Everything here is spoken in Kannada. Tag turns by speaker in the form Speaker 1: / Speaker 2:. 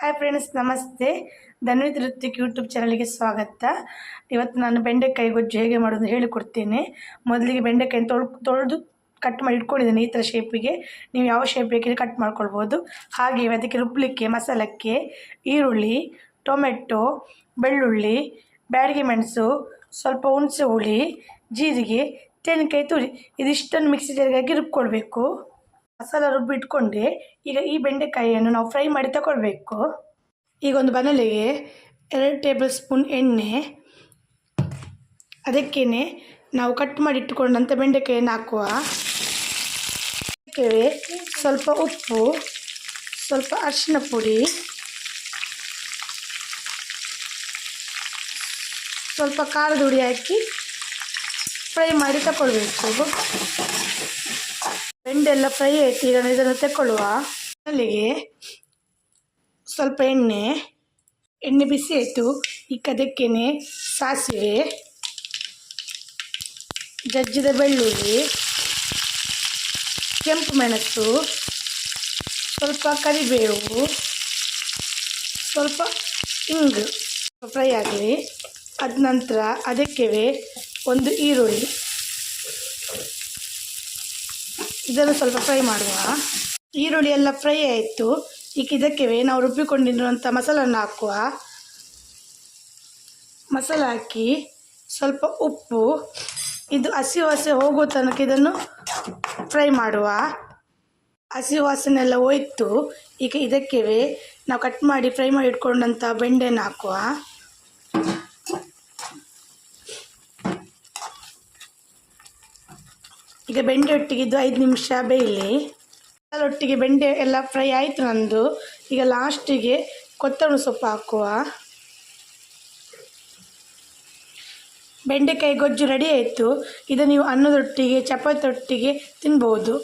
Speaker 1: ಹಾಯ್ ಫ್ರೆಂಡ್ಸ್ ನಮಸ್ತೆ. ಧನ್ವಿತ್ ಋತಿಕ್ ಯೂಟ್ಯೂಬ್ ಚಾನಲ್ಗೆ ಸ್ವಾಗತ. ಇವತ್ತು ನಾನು ಬೆಂಡೆಕಾಯಿ ಗೊಜ್ಜು ಹೇಗೆ ಮಾಡೋದು ಹೇಳಿಕೊಡ್ತೇನೆ. ಮೊದಲಿಗೆ ಬೆಂಡೆಕಾಯಿ ತೊಳ್, ತೊಳೆದು ಕಟ್ ಮಾಡಿ ಇಟ್ಕೊಂಡಿದ್ದೀನಿ ಈ ಥರ ಶೇಪಿಗೆ ನೀವು ಯಾವ ಶೇಪ್ ಬೇಕಿದ್ರೆ ಕಟ್ ಮಾಡ್ಕೊಳ್ಬೋದು. ಹಾಗೆ ಅದಕ್ಕೆ ರುಬ್ಬಲಿಕ್ಕೆ ಮಸಾಲಕ್ಕೆ ಈರುಳ್ಳಿ, ಟೊಮೆಟೊ, ಬೆಳ್ಳುಳ್ಳಿ ಬ್ಯಾಡಿಗೆ ಮೆಣಸು, ಸ್ವಲ್ಪ ಹುಣಸೆ ಹುಳಿ, ಜೀರಿಗೆ, ತೆಂಗಿನಕಾಯಿ ತುರಿ. ಇದಿಷ್ಟನ್ನು ಮಿಕ್ಸಿ ಜಾರಿಗೆ ಹಾಕಿ ರುಬ್ಕೊಳ್ಬೇಕು. ಮಸಾಲ ರುಬ್ಬಿ ಇಟ್ಕೊಂಡೆ ಈಗ ಈ ಬೆಂಡೆಕಾಯಿಯನ್ನು ನಾವು ಫ್ರೈ ಮಾಡಿ ತಗೊಳ್ಬೇಕು ಈಗ ಒಂದು ಬನಲೆಗೆ ಎರಡು ಟೇಬಲ್ ಸ್ಪೂನ್ ಎಣ್ಣೆ ಅದಕ್ಕೇ ನಾವು ಕಟ್ ಮಾಡಿ ಇಟ್ಟುಕೊಂಡಂಥ ಬೆಂಡೆಕಾಯಿಯನ್ನು ಹಾಕುವ. ಅದಕ್ಕೆ ಸ್ವಲ್ಪ ಉಪ್ಪು, ಸ್ವಲ್ಪ ಅರಿಶಿನ ಪುಡಿ, ಸ್ವಲ್ಪ ಖಾರದ ಹುಡಿ ಹಾಕಿ ಫ್ರೈ ಮಾಡಿ ತಗೊಳ್ಬೇಕು ಬೆಂಡೆ ಎಲ್ಲ ಫ್ರೈ ಆಯ್ತು. ಈಗ ಇದನ್ನು ತಗೊಳ್ಳುವ ಅಲ್ಲಿಗೆ ಸ್ವಲ್ಪ ಎಣ್ಣೆ ಎಣ್ಣೆ ಬಿಸಿ ಆಯಿತು. ಈಗ ಅದಕ್ಕೇನೆ ಸಾಸಿವೆ, ಜಜ್ಜಿದ ಬೆಳ್ಳುಳ್ಳಿ, ಕೆಂಪು ಮೆಣಸು, ಸ್ವಲ್ಪ ಕರಿಬೇವು, ಸ್ವಲ್ಪ ಇಂಗು ಫ್ರೈ ಆಗಲಿ. ಅದ ನಂತರ ಅದಕ್ಕೆ ಒಂದು ಈರುಳ್ಳಿ. ಇದನ್ನು ಸ್ವಲ್ಪ ಫ್ರೈ ಮಾಡುವ. ಈರುಳ್ಳಿ ಎಲ್ಲ ಫ್ರೈ ಆಯಿತು. ಈಗ ಇದಕ್ಕೆ ನಾವು ರುಬ್ಬಿಕೊಂಡಿರುವಂಥ ಮಸಾಲನ್ನು ಹಾಕುವ. ಮಸಾಲ ಹಾಕಿ ಸ್ವಲ್ಪ ಉಪ್ಪು, ಇದು ಹಸಿ ವಾಸೆ ಹೋಗೋ ತನಕ ಇದನ್ನು ಫ್ರೈ ಮಾಡುವ. ಹಸಿ ವಾಸನೆಲ್ಲ ಹೋಯ್ತು. ಈಗ ಇದಕ್ಕೆ ನಾವು ಕಟ್ ಮಾಡಿ ಫ್ರೈ ಮಾಡಿ ಇಟ್ಕೊಂಡಂಥ ಬೆಂಡೆನ ಹಾಕುವ. ಈಗ ಬೆಂಡೆ ಒಟ್ಟಿಗಿದ್ದು ಐದು ನಿಮಿಷ ಬೇಯಲಿ. ಅದರೊಟ್ಟಿಗೆ ಬೆಂಡೆ ಎಲ್ಲ ಫ್ರೈ ಆಯಿತು ನಂದು. ಈಗ ಲಾಸ್ಟಿಗೆ ಕೊತ್ತಂಬರಿ ಸೊಪ್ಪು ಹಾಕುವ. ಬೆಂಡೆಕಾಯಿ ಗೊಜ್ಜು ರೆಡಿ ಆಯಿತು. ಇದು ನೀವು ಅನ್ನದೊಟ್ಟಿಗೆ ಚಪಾತಿ ಒಟ್ಟಿಗೆ ತಿನ್ಬೋದು.